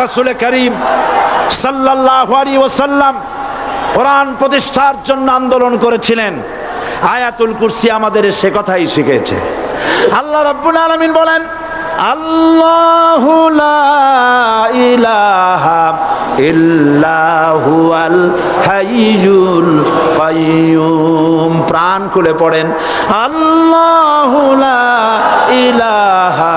রাসূল করিম সাল্লাল্লাহু আলাইহি ওয়াসাল্লাম কোরআন প্রতিষ্ঠার জন্য আন্দোলন করেছিলেন। আয়াতুল কুরসি আমাদের সে কথাই শিখেছে। আল্লাহ রাব্বুল আলামিন বলেন ইলাহা ইল্লাহু হাইয়ুল প্রাণ খুলে পড়েন, আল্লাহু ইলাহা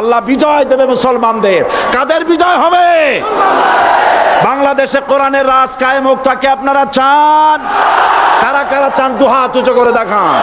আল্লাহ বিজয় দেবে মুসলমানদের। কাদের বিজয় হবে? বাংলাদেশে কোরআনের রাজ কায়েম হোক, তাকে আপনারা চান। কারা কারা চান হাত উঁচু করে দেখান।